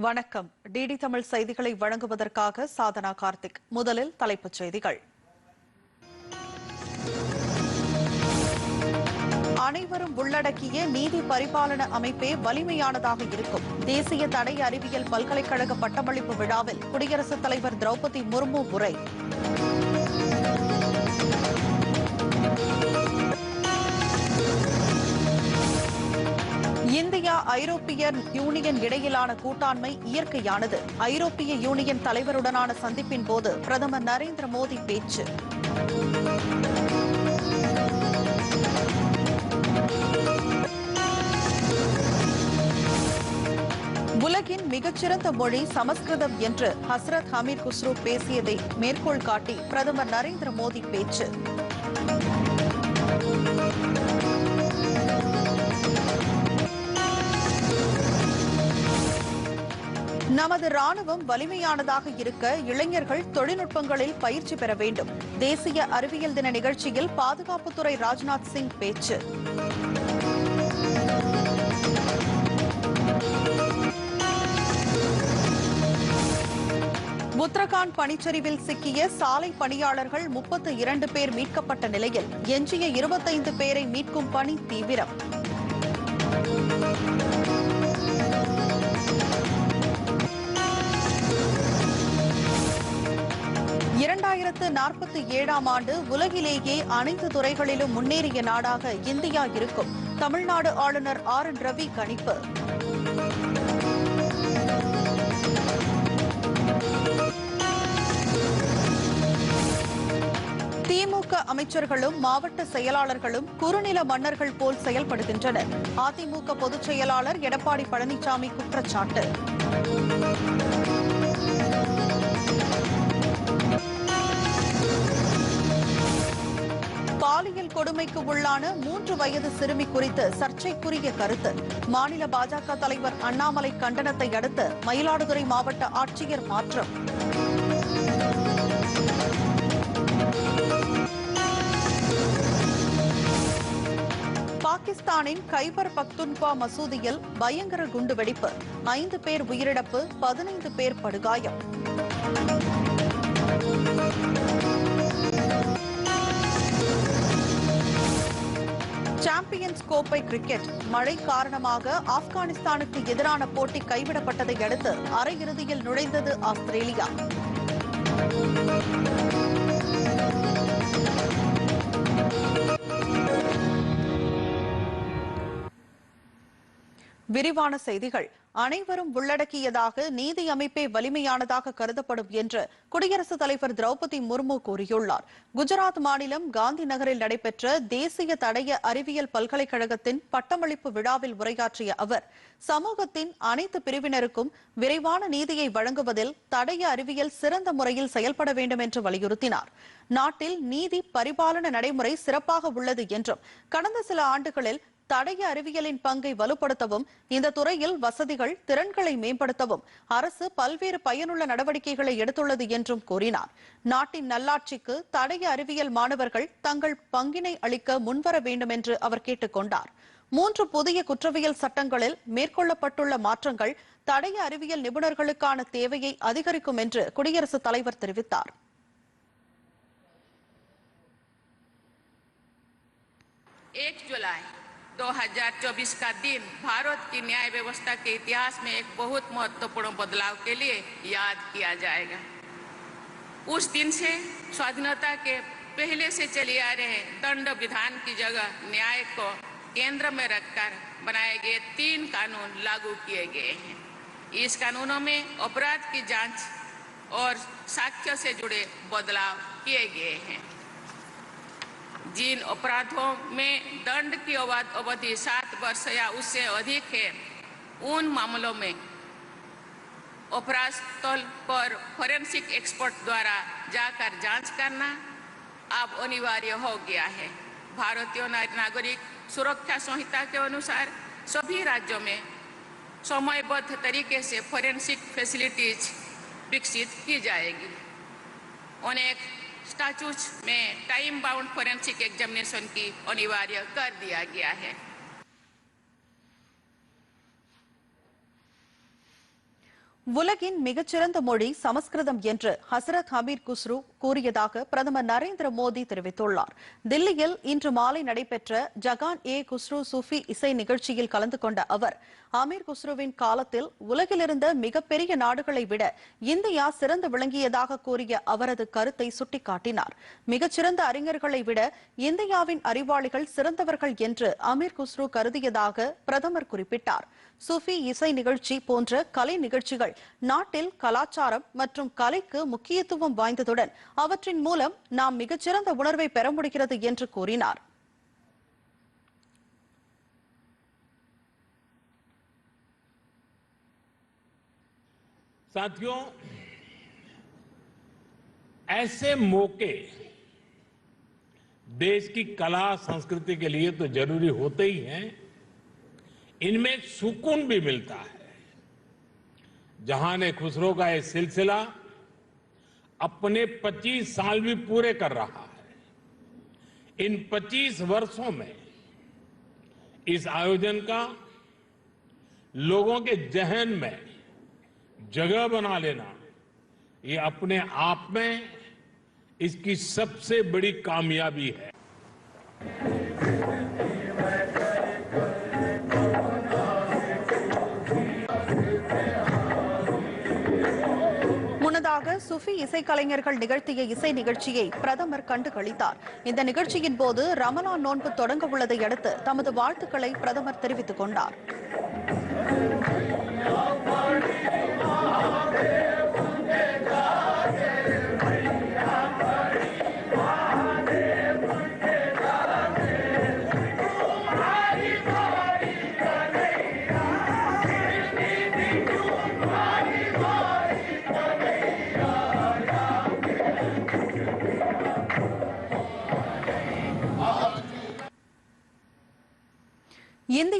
வணக்கம். டிடி தமிழ் செய்திகளை வழங்குவதற்காக சாதனா கார்த்திக். முதலில் தலைப்புச் செய்திகள். அனைவரும் உள்ளடக்கிய நீதி பரிபாலன அமைப்பே வலிமையானதாக இருக்கும். தேசிய தடை அறிவியல் பல்கலைக்கழக பட்டமளிப்பு விழாவில் குடியரசுத் தலைவர் திரௌபதி முர்மு உரை. இந்தியா ஐரோப்பிய யூனியன் இடையிலான கூட்டாண்மை இயற்கையானது. ஐரோப்பிய யூனியன் தலைவருடனான சந்திப்பின் போது பிரதமர் நரேந்திர மோடி பேச்சு. உலகின் மிகச்சிறந்த மொழி சமஸ்கிருதம் என்று ஹஸ்ரத் ஹமீர் குஸ்ரு பேசியதை மேற்கோள் காட்டி பிரதமர் நரேந்திர மோடி பேச்சு. நமது ராணுவம் வலிமையானதாக இருக்க இளைஞர்கள் தொழில்நுட்பங்களில் பயிற்சி பெற வேண்டும். தேசிய அறிவியல் தின நிகழ்ச்சியில் பாதுகாப்புத்துறை ராஜ்நாத் சிங் பேச்சு. உத்தரகாண்ட் பனிச்சரிவில் சிக்கிய சாலை பணியாளர்கள் முப்பத்து இரண்டு பேர் மீட்கப்பட்ட நிலையில் எஞ்சிய இருபத்தைந்து பேரை மீட்கும் பணி தீவிரம். தொள்ளாயிரத்து நாற்பத்தி ஏழாம் ஆண்டு உலகிலேயே அனைத்து துறைகளிலும் முன்னேறிய நாடாக இந்தியா இருக்கும். தமிழ்நாடு ஆளுநர் ஆர். என். ரவி கணிப்பு. திமுக அமைச்சர்களும் மாவட்ட செயலாளர்களும் குறுநில மன்னர்கள் போல் செயல்படுகின்றனர். அதிமுக பொதுச் செயலாளர் எடப்பாடி பழனிசாமி குற்றச்சாட்டு. கொடுமைக்கு உள்ளான மூன்று வயது சிறுமி குறித்து சர்ச்சைக்குரிய கருத்து. மாநில பாஜக தலைவர் அண்ணாமலை கண்டனத்தை அடுத்து மயிலாடுதுறை மாவட்ட ஆட்சியர் மாற்றம். பாகிஸ்தானின் கைபர் பக்துன்பா மசூதியில் பயங்கர குண்டுவெடிப்பு. ஐந்து பேர் உயிரிழப்பு பதினைந்து பேர் படுகாயம். சாம்பியன்ஸ் கோப்பை கிரிக்கெட். மழை காரணமாக ஆப்கானிஸ்தானுக்கு எதிரான போட்டி கைவிடப்பட்டதை அடுத்து அரையிறுதியில் நுழைந்தது ஆஸ்திரேலியா. விரிவான செய்திகள். அனைவரும் உள்ளடக்கியதாக நீதி அமைப்பே வலிமையானதாக கருதப்படும் என்று குடியரசுத் தலைவர் திரௌபதி முர்மு கூறியுள்ளார். குஜராத் மாநிலம் காந்தி நகரில் நடைபெற்ற தேசிய தடய அறிவியல் பல்கலைக்கழகத்தின் பட்டமளிப்பு விழாவில் உரையாற்றிய அவர் சமூகத்தின் அனைத்து பிரிவினருக்கும் விரைவான நீதியை வழங்குவதில் தடய அறிவியல் சிறந்த முறையில் செயல்பட வேண்டும் என்று வலியுறுத்தினார். நாட்டில் நீதி பரிபாலன நடைமுறை சிறப்பாக உள்ளது என்றும் கடந்த சில ஆண்டுகளில் தடய அறிவியலின் பங்கை வலுப்படுத்தவும் இந்த துறையில் வசதிகள் திறன்களை மேம்படுத்தவும் அரசு பல்வேறு பயனுள்ள நடவடிக்கைகளை எடுத்துள்ளது என்றும் கூறினார் நாட்டின் நல்லாட்சிக்கு தடய அறிவியல் மாணவர்கள் தங்கள் பங்கினை அளிக்க முன்வர வேண்டும் என்று அவர் கேட்டுக் கொண்டார் மூன்று புதிய குற்றவியல் சட்டங்களில் மேற்கொள்ளப்பட்டுள்ள மாற்றங்கள் தடய அறிவியல் நிபுணர்களுக்கான தேவையை அதிகரிக்கும் என்று குடியரசுத் தலைவர் தெரிவித்தார் एक जुलाई 2024 का दिन भारत की न्याय व्यवस्था के इतिहास में एक बहुत महत्वपूर्ण बदलाव के लिए याद किया जाएगा। उस दिन से स्वाधीनता के पहले से चले आ रहे दंड विधान की जगह न्याय को केंद्र में रखकर बनाए गए तीन कानून लागू किए गए हैं। इस कानूनों में अपराध की जाँच और साक्ष्य से जुड़े बदलाव किए गए हैं। जिन अपराधों में दंड की अवधि सात वर्ष या उससे अधिक है, उन मामलों में अपराध स्थल पर फोरेंसिक एक्सपर्ट द्वारा जाकर जाँच करना अब अनिवार्य हो गया है। भारतीय नागरिक सुरक्षा संहिता के अनुसार सभी राज्यों में समयबद्ध तरीके से फोरेंसिक फैसिलिटीज़ विकसित की जाएगी। अनेक स्टैचूज में टाइम बाउंड फोरेंसिक एग्जामिनेशन की अनिवार्य कर दिया गया है உலகின் மிகச்சிறந்த மொழி சமஸ்கிருதம் என்று ஹசரத் ஹமீர் குஸ்ரு கூறியதாக பிரதமர் நரேந்திர மோடி தெரிவித்துள்ளார். தில்லியில் இன்று மாலை நடைபெற்ற ஜகான் ஏ குஸ்ரு சூஃபி இசை நிகழ்ச்சியில் கலந்து கொண்ட அவர் அமீர் குஸ்ருவின் காலத்தில் உலகிலிருந்த மிகப்பெரிய நாடுகளை விட இந்தியா சிறந்து விளங்கியதாக கூறிய அவரது கருத்தை சுட்டிக்காட்டினார். மிகச்சிறந்த அறிஞர்களை விட இந்தியாவின் அறிவாளிகள் சிறந்தவர்கள் என்று அமீர் குஸ்ரு கருதியதாக பிரதமர் குறிப்பிட்டார். சூஃபி இசை நிகழ்ச்சி போன்ற கலை நிகழ்ச்சிகள் நாட்டில் கலாச்சாரம் மற்றும் கலைக்கு முக்கியத்துவம் வாய்ந்ததுடன் அவற்றின் மூலம் நாம் மிகச்சிறந்த உணர்வை பெற முடிகிறது என்று கூறினார் साथियों ऐसे मौके देश की कला संस्कृति के लिए तो जरूरी होते ही हैं इनमें एक सुकून भी मिलता है जहां ने खुसरो का ये सिलसिला अपने 25 साल भी पूरे कर रहा है। इन 25 वर्षों में इस आयोजन का लोगों के जहन में जगह बना लेना, ये अपने आप में इसकी सबसे बड़ी कामयाबी है। சுஃபி இசைக்கலைஞர்கள் நிகழ்த்திய இசை நிகழ்ச்சியை பிரதமர் கண்டு கழித்தார் இந்த நிகழ்ச்சியின் போது ரமலான் நோன்பு தொடங்க உள்ளதை அடுத்து தமது வாழ்த்துக்களை பிரதமர் தெரிவித்துக் கொண்டார்.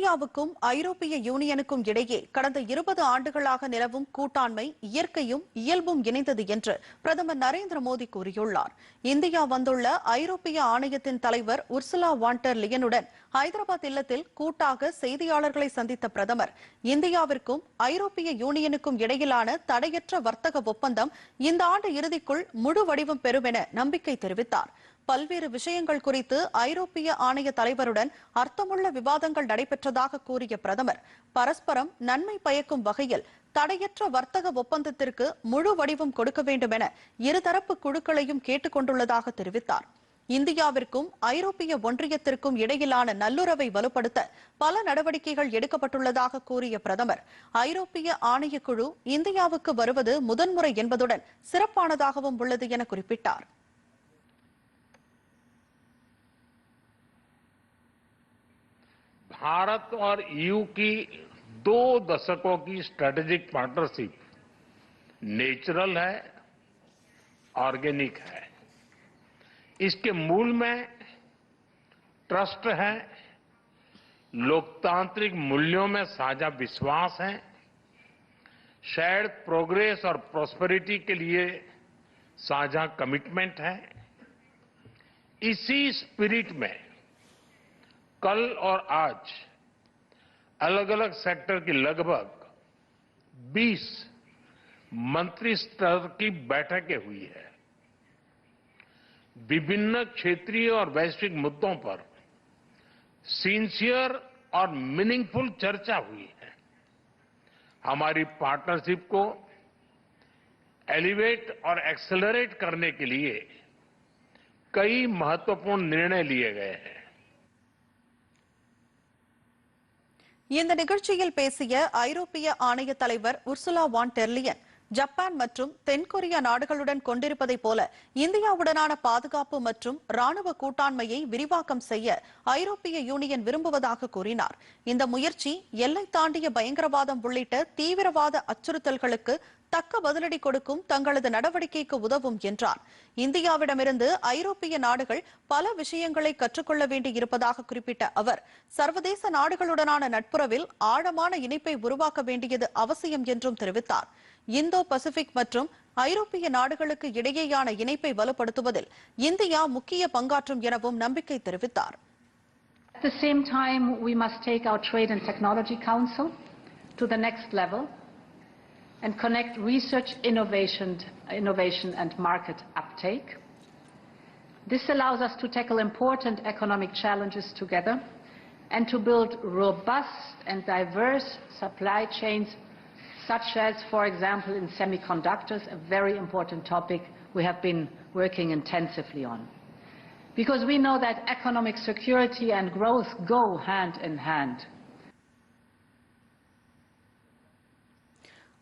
இந்தியாவுக்கும் ஐரோப்பிய யூனியனுக்கும் இடையே கடந்த இருபது ஆண்டுகளாக நிலவும் கூட்டாண்மை இயற்கையும் இயல்பும் இணைந்தது என்று பிரதமர் நரேந்திர மோடி கூறியுள்ளார். இந்தியா வந்துள்ள ஐரோப்பிய ஆணையத்தின் தலைவர் உர்சுலா வாண்டர் லியனுடன் ஹைதராபாத் இல்லத்தில் கூட்டாக செய்தியாளர்களை சந்தித்த பிரதமர் இந்தியாவிற்கும் ஐரோப்பிய யூனியனுக்கும் இடையிலான தடையற்ற வர்த்தக ஒப்பந்தம் இந்த ஆண்டு இறுதிக்குள் முழு வடிவம் பெறும் என நம்பிக்கை தெரிவித்தாா் பல்வேறு விஷயங்கள் குறித்து ஐரோப்பிய ஆணைய தலைவருடன் அர்த்தமுள்ள விவாதங்கள் நடைபெற்றதாக கூறிய பிரதமர் பரஸ்பரம் நன்மை பயக்கும் வகையில் தடையற்ற வர்த்தக ஒப்பந்தத்திற்கு முழு வடிவம் கொடுக்க வேண்டும் என இருதரப்பு குழுக்களையும் கேட்டுக் கொண்டுள்ளதாக தெரிவித்தார். இந்தியாவிற்கும் ஐரோப்பிய ஒன்றியத்திற்கும் இடையிலான நல்லுறவை வலுப்படுத்த பல நடவடிக்கைகள் எடுக்கப்பட்டுள்ளதாக கூறிய பிரதமர் ஐரோப்பிய ஆணையக்குழு இந்தியாவுக்கு வருவது முதன்முறை என்பதுடன் சிறப்பானதாகவும் உள்ளது என குறிப்பிட்டார். भारत और ईयू की दो दशकों की स्ट्रेटेजिक पार्टनरशिप नेचुरल है ऑर्गेनिक है। इसके मूल में ट्रस्ट है, लोकतांत्रिक मूल्यों में साझा विश्वास है शेयर्ड प्रोग्रेस और प्रॉस्पेरिटी के लिए साझा कमिटमेंट है। इसी स्पिरिट में कल और आज अलग अलग सेक्टर की लगभग 20 मंत्री स्तर की बैठकें हुई है। विभिन्न क्षेत्रीय और वैश्विक मुद्दों पर सिंसियर और मीनिंगफुल चर्चा हुई है। हमारी पार्टनरशिप को एलिवेट और एक्सेलरेट करने के लिए कई महत्वपूर्ण निर्णय लिए गए हैं। இந்த நிகழ்ச்சியில் பேசிய ஐரோப்பிய ஆணைய தலைவர் உர்சுலா வான் டெர்லியன் ஜப்பான் மற்றும் தென்கொரியா நாடுகளுடன் கொண்டிருப்பதைப் போல இந்தியாவுடனான பாதுகாப்பு மற்றும் ராணுவ கூட்டாண்மையை விரிவாக்கம் செய்ய ஐரோப்பிய யூனியன் விரும்புவதாக கூறினார். இந்த முயற்சி எல்லை தாண்டிய பயங்கரவாதம் உள்ளிட்ட தீவிரவாத அச்சுறுத்தல்களுக்கு தக்க பதிலடி கொடுக்கும் தங்களது நடவடிக்கைக்கு உதவும் என்றார். இந்தியாவிடமிருந்து ஐரோப்பிய நாடுகள் பல விஷயங்களை கற்றுக்கொள்ள வேண்டியிருப்பதாக குறிப்பிட்ட அவர் சர்வதேச நாடுகளுடனான நட்புறவில் ஆழமான இணைப்பை உருவாக்க வேண்டியது அவசியம் என்றும் தெரிவித்தார். இந்தோ பசிபிக் மற்றும் ஐரோப்பிய நாடுகளுக்கு இடையேயான இணைப்பை வலுப்படுத்துவதில் இந்தியா முக்கிய பங்காற்றும் எனவும் நம்பிக்கை தெரிவித்தார் At the same time, we must take our Trade and Technology Council to the next level. and connect research, innovation, innovation and market uptake. This allows us to tackle important economic challenges together and to build robust and diverse supply chains, such as, for example, in semiconductors, a very important topic we have been working intensively on. Because we know that economic security and growth go hand in hand.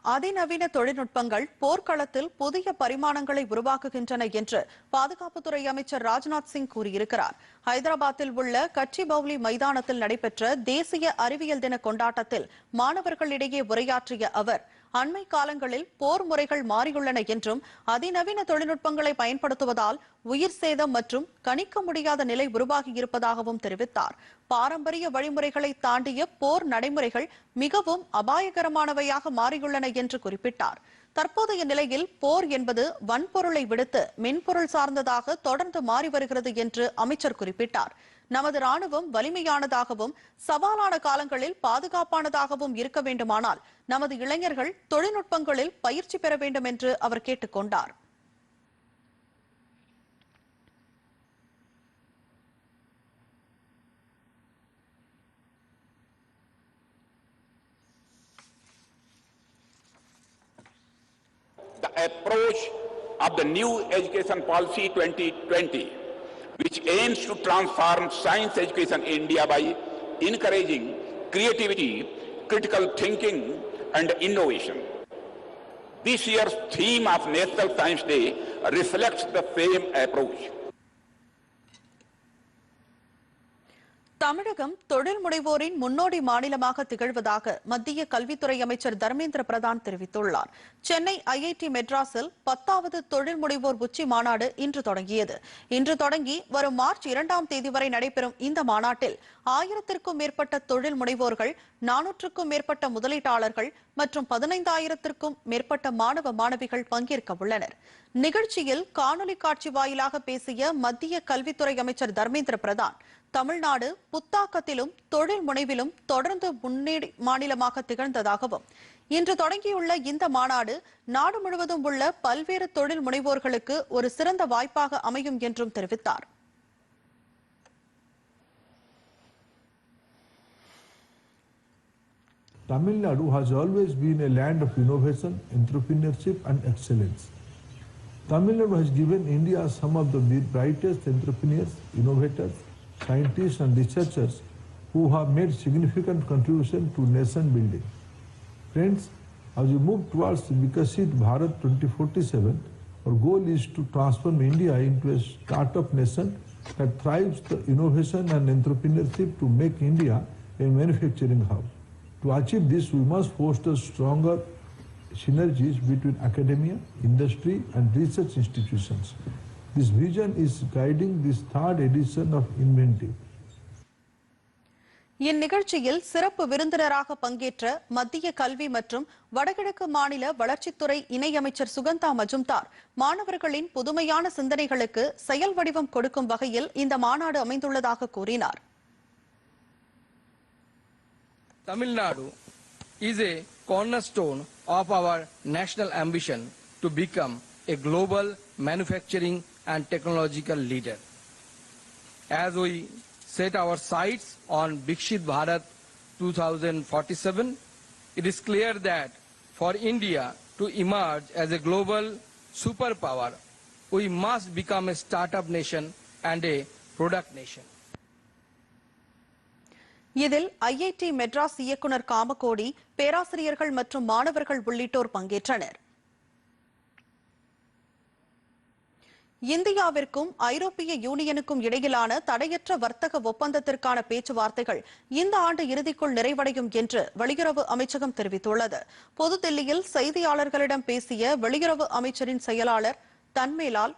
அதிநவீன தொழில்நுட்பங்கள் போர்க்களத்தில் புதிய பரிமாணங்களை உருவாக்குகின்றன என்று பாதுகாப்புத்துறை அமைச்சர் ராஜ்நாத் சிங் கூறியிருக்கிறார். ஹைதராபாத்தில் உள்ள கட்சி பவுலி மைதானத்தில் நடைபெற்ற தேசிய அறிவியல் தின கொண்டாட்டத்தில் மாணவர்களிடையே உரையாற்றிய அவர் அண்மை காலங்களில் போர் முறைகள் மாறியுள்ளன என்றும் அதிநவீன தொழில்நுட்பங்களை பயன்படுத்துவதால் உயிர் சேதம் மற்றும் கணிக்க முடியாத நிலை உருவாகியிருப்பதாகவும் தெரிவித்தார். பாரம்பரிய வழிமுறைகளை தாண்டிய போர் நடைமுறைகள் மிகவும் அபாயகரமானவையாக மாறியுள்ளன என்று குறிப்பிட்டார். தற்போதைய நிலையில் போர் என்பது வன்பொருளை விடுத்து மென்பொருள் சார்ந்ததாக தொடர்ந்து மாறி வருகிறது என்று அமைச்சர் குறிப்பிட்டார். நமது ராணுவம் வலிமையானதாகவும் சவாலான காலங்களில் பாதுகாப்பானதாகவும் இருக்க வேண்டுமானால் நமது இளைஞர்கள் தொழில்நுட்பங்களில் பயிற்சி பெற வேண்டும் என்று அவர் கேட்டுக் கொண்டார். The approach of the new education policy 2020, which aims to transform science education in India by encouraging creativity, critical thinking, and innovation. This year's theme of National Science Day reflects the same approach. தமிழகம் தொழில் முனைவோரின் முன்னோடி மாநிலமாக திகழ்வதாக மத்திய கல்வித்துறை அமைச்சர் தர்மேந்திர பிரதான் தெரிவித்துள்ளார். Chennai IIT மெட்ராஸில் பத்தாவது தொழில் முனைவோர் உச்சி மாநாடு இன்று தொடங்கியது. இன்று தொடங்கி வரும் மார்ச் இரண்டாம் தேதி வரை நடைபெறும் இந்த மாநாட்டில் ஆயிரத்திற்கும் மேற்பட்ட தொழில் முனைவோர்கள் நானூற்றுக்கும் மேற்பட்ட முதலீட்டாளர்கள் மற்றும் பதினைந்தாயிரத்திற்கும் மேற்பட்ட மாணவ மாணவிகள் பங்கேற்க உள்ளனர். நிகழ்ச்சியில் காணொலி காட்சி வாயிலாக பேசிய மத்திய கல்வித்துறை அமைச்சர் தர்மேந்திர பிரதான் தமிழ்நாடு புத்தாக்கத்திலும் தொழில் முனைவிலும் தொடர்ந்து முன்னேறி மாநிலமாக திகழ்ந்ததாகவும் இன்று தொடங்கியுள்ள இந்த மாநாடு நாடு முழுவதும் உள்ள பல்வேறு தொழில் முனைவோர்களுக்கு ஒரு சிறந்த வாய்ப்பாக அமையும் என்றும் தெரிவித்தார் Tamil Nadu has always been a land of innovation, entrepreneurship and excellence. Tamil Nadu has given India some of the brightest entrepreneurs, innovators, scientists and researchers who have made significant contribution to nation building. Friends, as we move towards Vikasit Bharat 2047, our goal is to transform India into a startup nation that thrives the innovation and entrepreneurship to make India a manufacturing hub. To achieve this, we must foster stronger synergies between academia, industry, and research institutions. This vision is guiding this third edition of Inventive. இந்நிகழ்ச்சியில் சிறப்பு விருந்தினராக பங்கேற்ற மத்திய கல்வி மற்றும் வடகிழக்கு மாநில வளர்ச்சித்துறை இணையமைச்சர் சுகந்தா மஜும்தார் மாணவர்களின் புதுமையான சிந்தனைகளுக்கு செயல் வடிவம் கொடுக்கும் வகையில் இந்த மாநாடு அமைந்துள்ளதாக கூறினார் Tamil Nadu is a cornerstone of our national ambition to become a global manufacturing and technological leader. As we set our sights on Bikshit Bharat 2047, it is clear that for India to emerge as a global superpower, we must become a startup nation and a product nation. இதில் IIT Madras இயக்குனர் காமகோடி பேராசிரியர்கள் மற்றும் மாணவர்கள் உள்ளிட்டோர் பங்கேற்றனர் இந்தியாவிற்கும் ஐரோப்பிய யூனியனுக்கும் இடையிலான தடையற்ற வர்த்தக ஒப்பந்தத்திற்கான பேச்சுவார்த்தைகள் இந்த ஆண்டு இறுதிக்குள் நிறைவடையும் என்று வெளியுறவு அமைச்சகம் தெரிவித்துள்ளது. புதுதில்லியில் செய்தியாளர்களிடம் பேசிய வெளியுறவு அமைச்சரின் செயலாளர் தன்மேலால்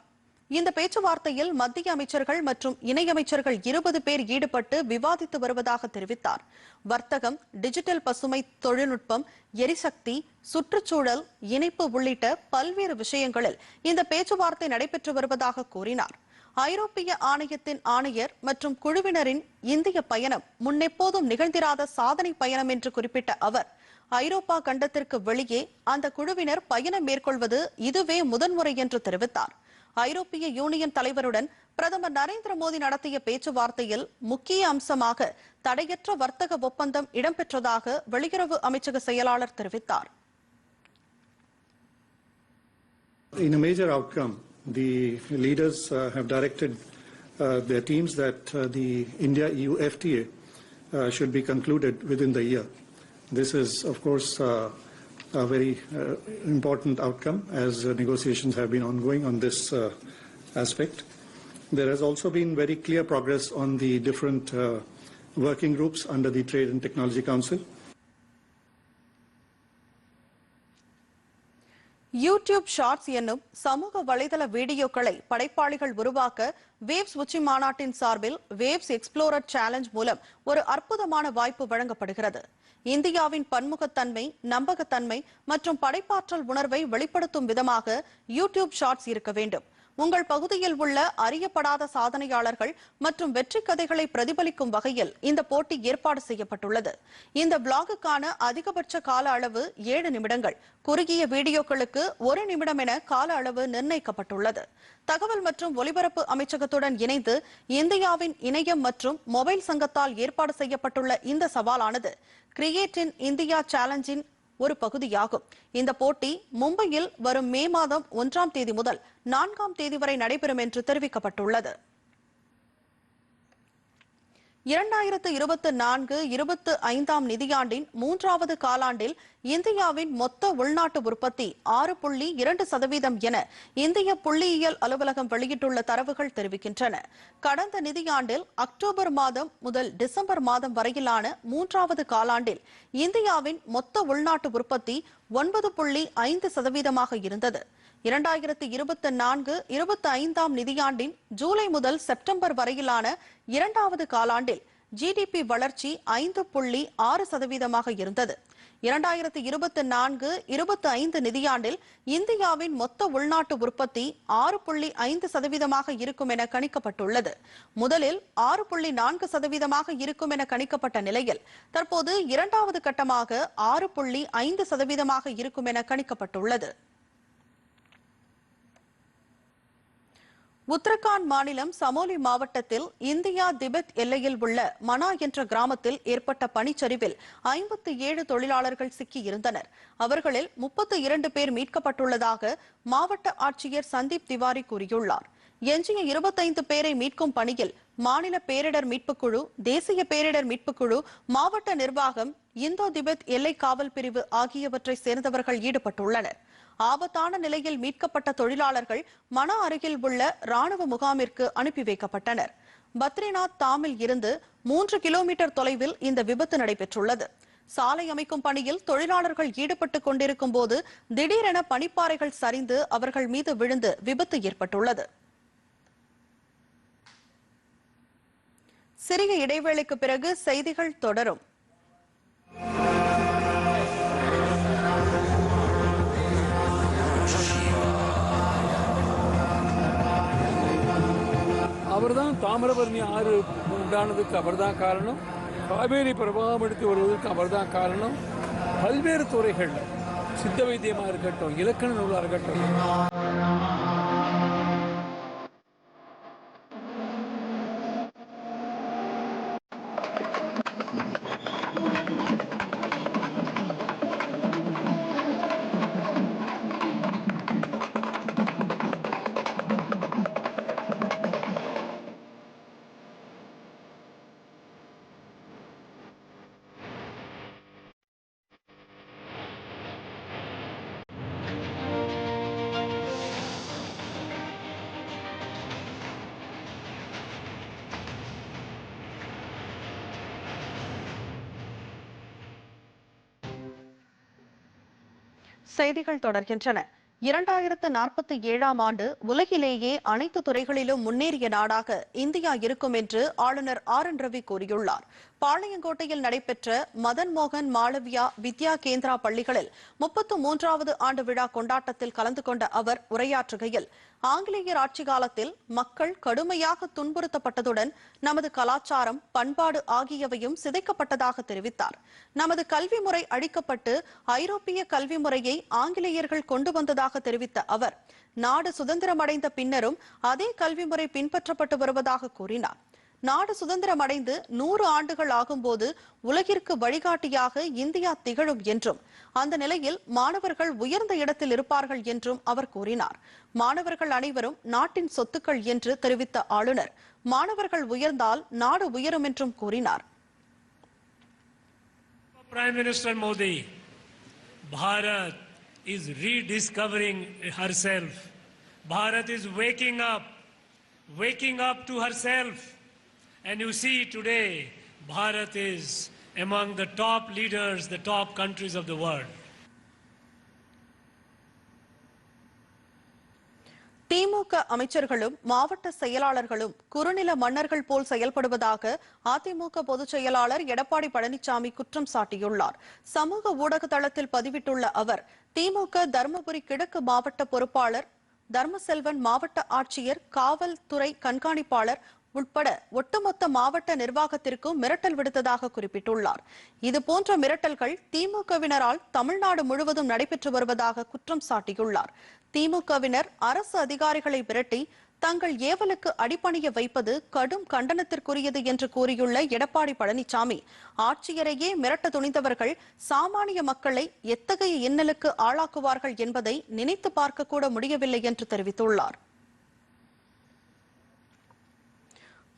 இந்த பேச்சுவார்த்தையில் மத்திய அமைச்சர்கள் மற்றும் இணையமைச்சர்கள் இருபது பேர் ஈடுபட்டு விவாதித்து வருவதாக தெரிவித்தார். வர்த்தகம் டிஜிட்டல் பசுமை தொழில்நுட்பம் எரிசக்தி சுற்றுச்சூழல் இணைப்பு உள்ளிட்ட பல்வேறு விஷயங்களில் இந்த பேச்சுவார்த்தை நடைபெற்று வருவதாக கூறினார். ஐரோப்பிய ஆணையத்தின் ஆணையர் மற்றும் குழுவினரின் இந்திய பயணம் முன்னெப்போதும் நிகழ்ந்திராத சாதனை பயணம் என்று குறிப்பிட்ட அவர் ஐரோப்பா கண்டத்திற்கு வெளியே அந்த குழுவினர் பயணம் மேற்கொள்வது இதுவே முதன்முறை என்று தெரிவித்தார். ஐரோப்பிய யூனியன் தலைவருடன் பிரதமர் நரேந்திர மோடி நடத்திய பேச்சுவார்த்தையில் முக்கிய அம்சமாக தடையற்ற வர்த்தக ஒப்பந்தம் இடம்பெற்றதாக வெளியுறவு அமைச்சக செயலாளர் தெரிவித்தார் In a major outcome, the leaders uh, have directed uh, their teams that uh, the India-EU FTA uh, should be concluded within the year. This is, of course, uh, a very uh, important outcome as uh, negotiations have been ongoing on this uh, aspect. There has also been very clear progress on the different uh, working groups under the Trade and Technology Council. YouTube shorts என்னும் சமூக வலைதள வீடியோக்களை படைப்பாளிகள் உருவாக்க waves உச்சி மாநாட்டின் சார்பில் waves explorer challenge மூலம் ஒரு அற்புதமான வாய்ப்பு வழங்கப்படுகிறது இந்தியாவின் பன்முகத்தன்மை நம்பகத்தன்மை மற்றும் படைப்பாற்றல் உணர்வை வெளிப்படுத்தும் விதமாக யூடியூப் ஷார்ட்ஸ் இருக்க வேண்டும். உங்கள் பகுதியில் உள்ள அறியப்படாத சாதனையாளர்கள் மற்றும் வெற்றி கதைகளை பிரதிபலிக்கும் வகையில் இந்த போட்டி ஏற்பாடு செய்யப்பட்டுள்ளது. இந்த பிளாகுக்கான அதிகபட்ச கால அளவு ஏழு நிமிடங்கள். குறுகிய வீடியோக்களுக்கு ஒரு நிமிடம் என கால அளவு நிர்ணயிக்கப்பட்டுள்ளது. தகவல் மற்றும் ஒலிபரப்பு அமைச்சகத்துடன் இணைந்து இந்தியாவின் இணையம் மற்றும் மொபைல் சங்கத்தால் ஏற்பாடு செய்யப்பட்டுள்ள இந்த சவாலானது. கிரியேட் இன் இந்தியா சேலஞ்சின் ஒரு பகுதியாகும். இந்த போட்டி மும்பையில் வரும் மே மாதம் ஒன்றாம் தேதி முதல் நான்காம் தேதி வரை நடைபெறும் என்று தெரிவிக்கப்பட்டுள்ளது. இரண்டாயிரத்து இருபத்தி நான்கு இருபத்து ஐந்தாம் நிதியாண்டின் மூன்றாவது காலாண்டில் இந்தியாவின் மொத்த உள்நாட்டு உற்பத்தி ஆறு புள்ளி இரண்டு சதவீதம் என இந்திய புள்ளியியல் அலுவலகம் வெளியிட்டுள்ள தரவுகள் தெரிவிக்கின்றன. கடந்த நிதியாண்டில் அக்டோபர் மாதம் முதல் டிசம்பர் மாதம் வரையிலான மூன்றாவது காலாண்டில் இந்தியாவின் மொத்த உள்நாட்டு உற்பத்தி ஒன்பது புள்ளி ஐந்து சதவீதமாக இருந்தது. இரண்டாயிரத்து இருபத்தி நான்கு இருபத்தி ஐந்தாம் நிதியாண்டின் ஜூலை முதல் செப்டம்பர் வரையிலான இரண்டாவது காலாண்டில் ஜிடிபி வளர்ச்சி ஐந்து புள்ளி ஆறு சதவீதமாக இருந்தது. இரண்டாயிரத்து இருபத்தி நான்கு இருபத்தி ஐந்து நிதியாண்டில் இந்தியாவின் மொத்த உள்நாட்டு உற்பத்தி ஆறு புள்ளி ஐந்து சதவீதமாக இருக்கும் என கணிக்கப்பட்டுள்ளது. முதலில் ஆறு புள்ளி நான்கு சதவீதமாக இருக்கும் என கணிக்கப்பட்ட நிலையில் தற்போது இரண்டாவது கட்டமாக ஆறு புள்ளி ஐந்து சதவீதமாக இருக்கும் என கணிக்கப்பட்டுள்ளது. உத்தரகாண்ட் மாநிலம் சமோலி மாவட்டத்தில் இந்தியா திபெத் எல்லையில் உள்ள மனா என்ற கிராமத்தில் ஏற்பட்ட பனிச்சரிவில் ஐம்பத்தி ஏழு தொழிலாளர்கள் சிக்கியிருந்தனர். அவர்களில் முப்பத்தி இரண்டு பேர் மீட்கப்பட்டுள்ளதாக மாவட்ட ஆட்சியர் சந்தீப் திவாரி கூறியுள்ளார். எஞ்சிய இருபத்தைந்து பேரை மீட்கும் பணியில் மாநில பேரிடர் மீட்புக் குழு தேசிய பேரிடர் மீட்புக் குழு மாவட்ட நிர்வாகம் இந்தோ திபெத் எல்லை காவல் பிரிவு ஆகியவற்றை சேர்ந்தவர்கள் ஈடுபட்டுள்ளனர். ஆபத்தான நிலையில் மீட்கப்பட்ட தொழிலாளர்கள் மன அருகில் உள்ள ராணுவ முகாமிற்கு அனுப்பி வைக்கப்பட்டனர். பத்ரிநாத் தாமில் இருந்து மூன்று கிலோமீட்டர் தொலைவில் இந்த விபத்து நடைபெற்றுள்ளது. சாலை அமைக்கும் பணியில் தொழிலாளர்கள் ஈடுபட்டுக் கொண்டிருக்கும் போது திடீரென பனிப்பாறைகள் சரிந்து அவர்கள் மீது விழுந்து விபத்து ஏற்பட்டுள்ளது. சிறிய இடைவேளைக்கு பிறகு செய்திகள் தொடரும். அவர்தான் தாமிரபரணி ஆறு உண்டானதுக்கு அவர்தான் காரணம். காவேரி பிரவாகம் எடுத்து வருவதற்கு அவர்தான் காரணம். பல்வேறு துறைகள் சித்த வைத்தியமாக இருக்கட்டும் இலக்கண நூலாக இருக்கட்டும். செய்திகள் தொடர்கின்றன. இரண்டாயிரத்து நாற்பத்தி ஏழாம் ஆண்டு உலகிலேயே அனைத்து துறைகளிலும் முன்னேறிய நாடாக இந்தியா இருக்கும் என்று ஆளுநர் ஆர் என் ரவி கூறியுள்ளார். பாளையங்கோட்டையில் நடைபெற்ற மதன் மோகன் மாளவியா வித்யா கேந்திரா பள்ளிகளில் முப்பத்து மூன்றாவது ஆண்டு விழா கொண்டாட்டத்தில் கலந்து கொண்ட அவர் உரையாற்றுகையில் ஆங்கிலேயர் ஆட்சி காலத்தில் மக்கள் கடுமையாக துன்புறுத்தப்பட்டதுடன் நமது கலாச்சாரம் பண்பாடு ஆகியவையும் சிதைக்கப்பட்டதாக தெரிவித்தார். நமது கல்வி முறை அழிக்கப்பட்டு ஐரோப்பிய கல்வி முறையை ஆங்கிலேயர்கள் கொண்டு வந்ததாக தெரிவித்த அவர் நாடு சுதந்திரமடைந்த பின்னரும் அதே கல்வி முறை பின்பற்றப்பட்டு வருவதாக கூறினார். நாடு சுதந்திரம் அடைந்து நூறு ஆண்டுகள் ஆகும்போது உலகிற்கு வழிகாட்டியாக இந்தியா திகழும் என்றும் அந்த நிலையில் மாணவர்கள் உயர்ந்த இடத்தில் இருப்பார்கள் என்றும் அவர் கூறினார் மாணவர்கள் அனைவரும் நாட்டின் சொத்துக்கள் என்று தெரிவித்த ஆளுநர் மாணவர்கள் உயர்ந்தால் நாடு உயரும் என்றும் கூறினார் Prime Minister Modi, Bharat is rediscovering herself. Bharat is waking up, waking up to herself. And you see today, Bharat is among the top leaders, the top countries of the world. DMK அமைச்சர்களும் மாவட்ட செயலாளர்களும் குறுநில மன்னர்கள் போல் செயல்படுவதாக அதிமுக பொதுச் செயலாளர் எடப்பாடி பழனிசாமி குற்றம் சாட்டியுள்ளார் சமூக ஊடக தளத்தில் பதிவிட்டுள்ள அவர் திமுக தருமபுரி கிழக்கு மாவட்ட பொறுப்பாளர் தர்மசெல்வன் மாவட்ட ஆட்சியர் காவல்துறை கண்காணிப்பாளர் உட்பட ஒட்டுமொத்த மாவட்ட நிர்வாகத்திற்கும் மிரட்டல் விடுத்ததாக குறிப்பிட்டுள்ளார். இதுபோன்ற மிரட்டல்கள் திமுகவினரால் தமிழ்நாடு முழுவதும் நடைபெற்று வருவதாக குற்றம் சாட்டியுள்ளார். திமுகவினர் அரசு அதிகாரிகளை மிரட்டி தங்கள் ஏவலுக்கு அடிபணிய வைப்பது கடும் கண்டனத்திற்குரியது என்று கூறியுள்ள எடப்பாடி பழனிசாமி ஆட்சியரையே மிரட்ட துணிந்தவர்கள் சாமானிய மக்களை எத்தகைய இன்னலுக்கு ஆளாக்குவார்கள் என்பதை நினைத்து பார்க்கக்கூட முடியவில்லை என்று தெரிவித்துள்ளார்.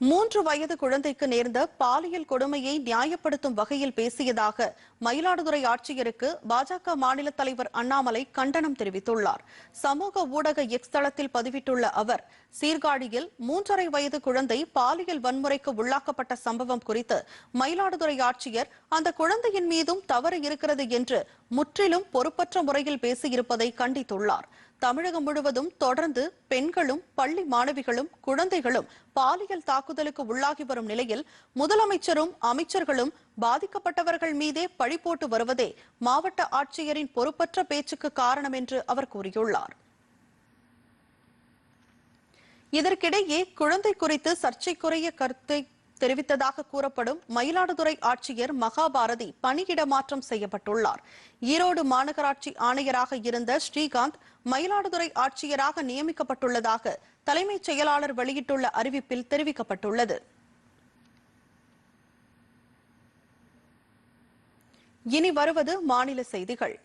மூன்று வயது குழந்தைக்கு நேர்ந்த பாலியல் கொடுமையை நியாயப்படுத்தும் வகையில் பேசியதாக மயிலாடுதுறை ஆட்சியருக்கு பாஜக மாநில தலைவர் அண்ணாமலை கண்டனம் தெரிவித்துள்ளார். சமூக ஊடக எக்ஸ் தளத்தில் பதிவிட்டுள்ள அவர் சீர்காழியில் மூன்றரை வயது குழந்தை பாலியல் வன்முறைக்கு உள்ளாக்கப்பட்ட சம்பவம் குறித்து மயிலாடுதுறை ஆட்சியர் அந்த குழந்தையின் மீதும் தவறு இருக்கிறது என்று முற்றிலும் பொறுப்பற்ற முறையில் பேசியிருப்பதை கண்டித்துள்ளார். தமிழகம் முழுவதும் தொடர்ந்து பெண்களும் பள்ளி மாணவிகளும் குழந்தைகளும் பாலியல் தாக்குதலுக்கு உள்ளாகி வரும் நிலையில் முதலமைச்சரும் அமைச்சர்களும் பாதிக்கப்பட்டவர்கள் மீதே பழி போட்டு வருவதே மாவட்ட ஆட்சியரின் பொறுப்பற்ற பேச்சுக்கு காரணம் என்று அவர் கூறியுள்ளார். இதற்கிடையே குழந்தை குறித்து சர்ச்சைக்குரிய கருத்தை தெரிவித்ததாக கூறப்படும் மயிலாடுதுறை ஆட்சியர் மகாபாரதி பணியிட மாற்றம் செய்யப்பட்டுள்ளார். ஈரோடு மாநகராட்சி ஆணையராக இருந்த ஸ்ரீகாந்த் மயிலாடுதுறை ஆட்சியராக நியமிக்கப்பட்டுள்ளதாக தலைமைச் செயலாளர் வெளியிட்டுள்ள அறிவிப்பில் தெரிவிக்கப்பட்டுள்ளது. இனி வருவது மாநில செய்திகள்.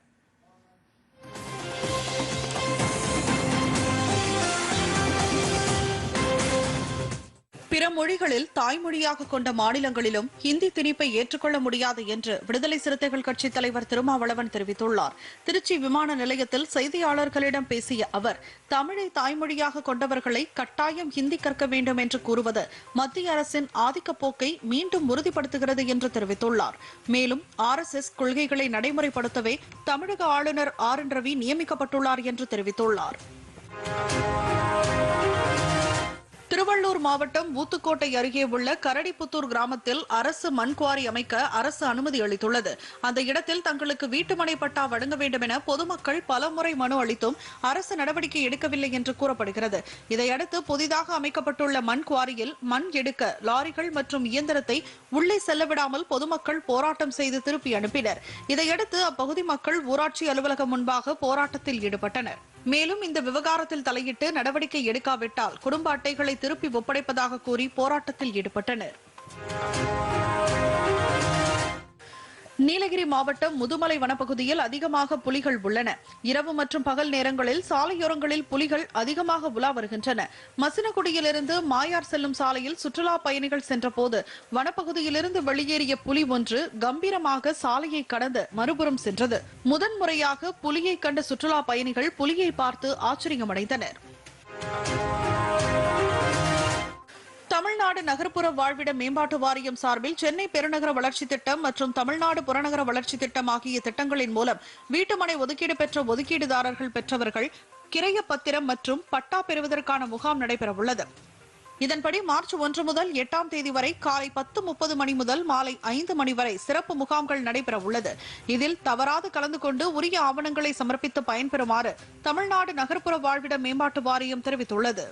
பிற மொழிகளில் தாய்மொழியாக கொண்ட மாநிலங்களிலும் ஹிந்தி திணிப்பை ஏற்றுக்கொள்ள முடியாது என்று விடுதலை சிறுத்தைகள் கட்சி தலைவர் திருமாவளவன் தெரிவித்துள்ளார். திருச்சி விமான நிலையத்தில் செய்தியாளர்களிடம் பேசிய அவர் தமிழை தாய்மொழியாக கொண்டவர்களை கட்டாயம் ஹிந்தி கற்க வேண்டும் என்று கூறுவது மத்திய அரசின் ஆதிக்க போக்கை மீண்டும் உறுதிப்படுத்துகிறது என்று தெரிவித்துள்ளார். மேலும் ஆர் எஸ் எஸ் கொள்கைகளை நடைமுறைப்படுத்தவே தமிழக ஆளுநர் ஆர் என் ரவி நியமிக்கப்பட்டுள்ளார் என்று தெரிவித்துள்ளார். திருவள்ளூர் மாவட்டம் ஊத்துக்கோட்டை அருகே உள்ள கரடிப்புத்தூர் கிராமத்தில் அரசு மண்குவாரி அமைக்க அரசு அனுமதி அளித்துள்ளது. அந்த இடத்தில் தங்களுக்கு வீட்டுமனை பட்டா வழங்க வேண்டும் என பொதுமக்கள் பலமுறை மனு அளித்தும் அரசு நடவடிக்கை எடுக்கவில்லை என்று கூறப்படுகிறது. இதையடுத்து புதிதாக அமைக்கப்பட்டுள்ள மண் குவாரியில் மண் எடுக்க லாரிகள் மற்றும் இயந்திரத்தை உள்ளே செல்லவிடாமல் பொதுமக்கள் போராட்டம் செய்து திருப்பி அனுப்பினர். இதையடுத்து அப்பகுதி மக்கள் ஊராட்சி அலுவலகம் முன்பாக போராட்டத்தில் ஈடுபட்டனர். மேலும் இந்த விவகாரத்தில் தலையிட்டு நடவடிக்கை எடுக்காவிட்டால் குடும்ப அட்டைகளை திருப்பி ஒப்படைப்பதாக கூறி போராட்டத்தில் ஈடுபட்டனர். நீலகிரி மாவட்டம் முதுமலை வனப்பகுதியில் அதிகமாக புலிகள் உள்ளன. இரவு மற்றும் பகல் நேரங்களில் சாலையோரங்களில் புலிகள் அதிகமாக உலா வருகின்றன. மசினகுடியிலிருந்து மாயார் செல்லும் சாலையில் சுற்றுலா பயணிகள் சென்றபோது வனப்பகுதியிலிருந்து வெளியேறிய புலி ஒன்று கம்பீரமாக சாலையை கடந்து மறுபுறம் சென்றது. முதன்முறையாக புலியை கண்ட சுற்றுலா பயணிகள் புலியை பார்த்து ஆச்சரியமடைந்தனர். தமிழ்நாடு நகர்ப்புற வாழ்விட மேம்பாட்டு வாரியம் சார்பில் சென்னை பெருநகர வளர்ச்சி திட்டம் மற்றும் தமிழ்நாடு புறநகர வளர்ச்சி திட்டம் ஆகிய திட்டங்களின் மூலம் வீட்டுமனை ஒதுக்கீடு பெற்ற ஒதுக்கீடுதாரர்கள் பெற்றவர்கள் கிரைய பத்திரம் மற்றும் பட்டா பெறுவதற்கான முகாம் நடைபெறவுள்ளது. இதன்படி மார்ச் ஒன்று முதல் எட்டாம் தேதி வரை காலை பத்து முப்பது மணி முதல் மாலை ஐந்து மணி வரை சிறப்பு முகாம்கள் நடைபெற உள்ளது இதில் தவறாது கலந்து கொண்டு உரிய ஆவணங்களை சமர்ப்பித்து பயன்பெறுமாறு தமிழ்நாடு நகர்ப்புற வாழ்விட மேம்பாட்டு வாரியம் தெரிவித்துள்ளது.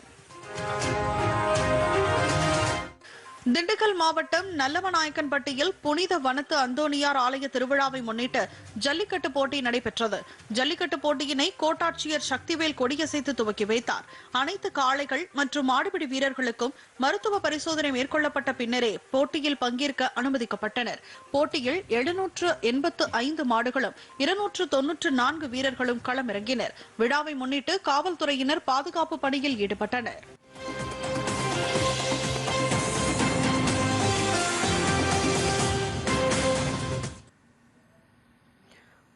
திண்டுக்கல் மாவட்டம் நல்லவநாயக்கன்பட்டியில் புனித வனத்து அந்தோணியார் ஆலய திருவிழாவை முன்னிட்டு ஜல்லிக்கட்டு போட்டி நடைபெற்றது. ஜல்லிக்கட்டு போட்டியினை கோட்டாட்சியர் சக்திவேல் கொடியசைத்து துவக்கி வைத்தார். அனைத்து காளைகள் மற்றும் மாடுபிடி வீரர்களுக்கும் மருத்துவ பரிசோதனை மேற்கொள்ளப்பட்ட பின்னரே போட்டியில் பங்கேற்க அனுமதிக்கப்பட்டனர். போட்டியில் எழுநூற்று எண்பத்து ஐந்து மாடுகளும் இருநூற்று தொன்னூற்று நான்கு வீரர்களும் களமிறங்கினர். விழாவை முன்னிட்டு காவல்துறையினர் பாதுகாப்பு பணியில் ஈடுபட்டனர்.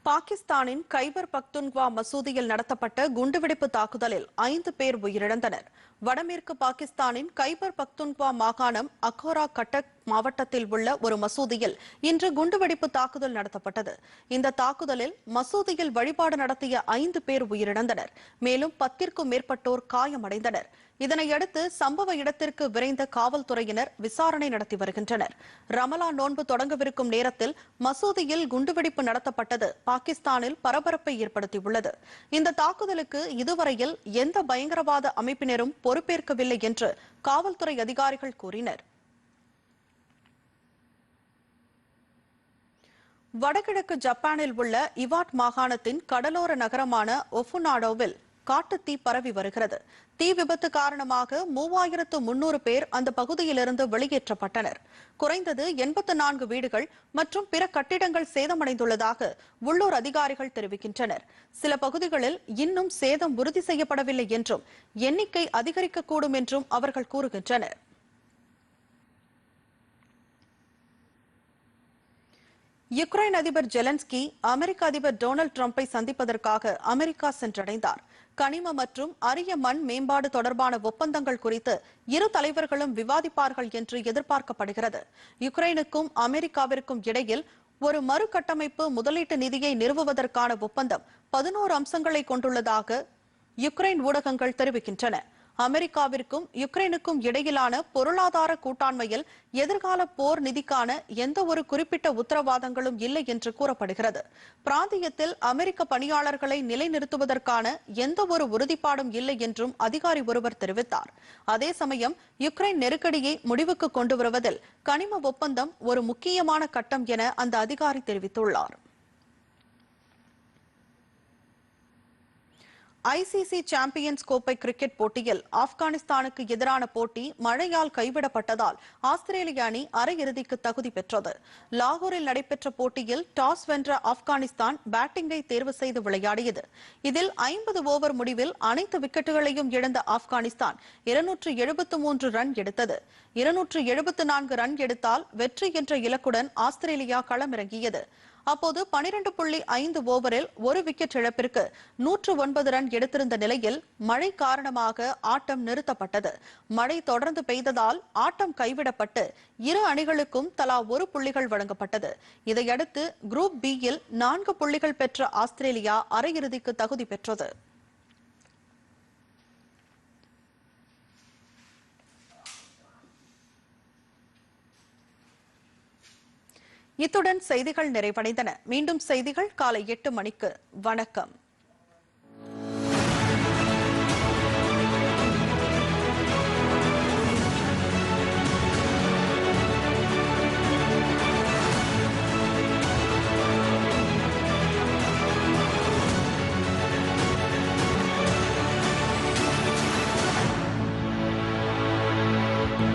பாகிஸ்தானின் கைபர் பக்துன்வா மசூதியில் நடத்தப்பட்ட குண்டுவெடிப்பு தாக்குதலில் ஐந்து பேர் உயிரிழந்தனர். வடமேற்கு பாகிஸ்தானின் கைபர் பக்துன்பா மாகாணம் அகோரா கட்டக் மாவட்டத்தில் உள்ள ஒரு மசூதியில் இன்று குண்டுவெடிப்பு தாக்குதல் நடத்தப்பட்டது. இந்த தாக்குதலில் மசூதியில் வழிபாடு நடத்திய ஐந்து பேர் உயிரிழந்தனர். மேலும் பத்திற்கும் மேற்பட்டோர் காயமடைந்தனர். இதனையடுத்து சம்பவ இடத்திற்கு விரைந்த காவல்துறையினர் விசாரணை நடத்தி வருகின்றனர். ரமலா நோன்பு தொடங்கவிருக்கும் நேரத்தில் மசூதியில் குண்டுவெடிப்பு நடத்தப்பட்டது பாகிஸ்தானில் பரபரப்பை ஏற்படுத்தியுள்ளது. இந்த தாக்குதலுக்கு இதுவரையில் எந்த பயங்கரவாத அமைப்பினரும் பொறுப்பேற்கவில்லை என்று காவல்துறை அதிகாரிகள் கூறினர். வடகிழக்கு ஜப்பானில் உள்ள இவாட் மாகாணத்தின் கடலோர நகரமான ஒஃபுனாடோவில் காட்டுத்தீ பரவி வருகிறது. தீ விபத்து காரணமாக மூவாயிரத்து முன்னூறு பேர் அந்த பகுதியிலிருந்து வெளியேற்றப்பட்டனர். குறைந்தது எண்பத்து நான்கு வீடுகள் மற்றும் பிற கட்டிடங்கள் சேதமடைந்துள்ளதாக உள்ளூர் அதிகாரிகள் தெரிவிக்கின்றனர். சில பகுதிகளில் இன்னும் சேதம் உறுதி செய்யப்படவில்லை என்றும் எண்ணிக்கை அதிகரிக்கக்கூடும் என்றும் அவர்கள் கூறுகின்றனர். யுக்ரைன் அதிபர் ஜெலன்ஸ்கி அமெரிக்க அதிபர் டொனால்டு டிரம்பை சந்திப்பதற்காக அமெரிக்கா சென்றடைந்தார். கனிம மற்றும் அரிய மண் மேம்பாடு தொடர்பான ஒப்பந்தங்கள் குறித்து இரு தலைவர்களும் விவாதிப்பார்கள் என்று எதிர்பார்க்கப்படுகிறது. யுக்ரைனுக்கும் அமெரிக்காவிற்கும் இடையில் ஒரு மறுகட்டமைப்பு முதலீட்டு நிதியை நிறுவுவதற்கான ஒப்பந்தம் பதினோரு அம்சங்களை கொண்டுள்ளதாக யுக்ரைன் ஊடகங்கள் தெரிவிக்கின்றன. அமெரிக்காவிற்கும் யுக்ரைனுக்கும் இடையிலான பொருளாதார கூட்டாண்மையில் எதிர்கால போர் நிதிக்கான எந்த ஒரு குறிப்பிட்ட உத்தரவாதங்களும் இல்லை என்று கூறப்படுகிறது. பிராந்தியத்தில் அமெரிக்க பணியாளர்களை நிலைநிறுத்துவதற்கான எந்த ஒரு உறுதிப்பாடும் இல்லை என்றும் அதிகாரி ஒருவர் தெரிவித்தார். அதே சமயம் யுக்ரைன் நெருக்கடியை முடிவுக்கு கொண்டு வருவதில் கனிம ஒப்பந்தம் ஒரு முக்கியமான கட்டம் என அந்த அதிகாரி தெரிவித்துள்ளார். ஐசிசி சாம்பியன்ஸ் கோப்பை கிரிக்கெட் போட்டியில் ஆப்கானிஸ்தானுக்கு எதிரான போட்டி மழையால் கைவிடப்பட்டதால் ஆஸ்திரேலிய அணி அரையிறுதிக்கு தகுதி பெற்றது. லாகூரில் நடைபெற்ற போட்டியில் டாஸ் வென்ற ஆப்கானிஸ்தான் பேட்டிங்கை தேர்வு செய்து விளையாடியது. இதில் ஐம்பது ஓவர் முடிவில் அனைத்து விக்கெட்டுகளையும் இழந்த ஆப்கானிஸ்தான் இருநூற்று எழுபத்து மூன்று ரன் எடுத்தது. இருநூற்று எழுபத்து நான்கு ரன் எடுத்தால் வெற்றி என்ற இலக்குடன் ஆஸ்திரேலியா களமிறங்கியது. அப்போது பனிரெண்டு புள்ளி ஐந்து ஓவரில் ஒரு விக்கெட் இழப்பிற்கு நூற்று ஒன்பது ரன் எடுத்திருந்த நிலையில் மழை காரணமாக ஆட்டம் நிறுத்தப்பட்டது. மழை தொடர்ந்து பெய்ததால் ஆட்டம் கைவிடப்பட்டு இரு அணிகளுக்கும் தலா ஒரு புள்ளிகள் வழங்கப்பட்டது. இதையடுத்து குரூப் பி யில் நான்கு புள்ளிகள் பெற்ற ஆஸ்திரேலியா அரையிறுதிக்கு தகுதி பெற்றது. இத்துடன் செய்திகள் நிறைவடைந்தன. மீண்டும் செய்திகள் காலை எட்டு மணிக்கு. வணக்கம்.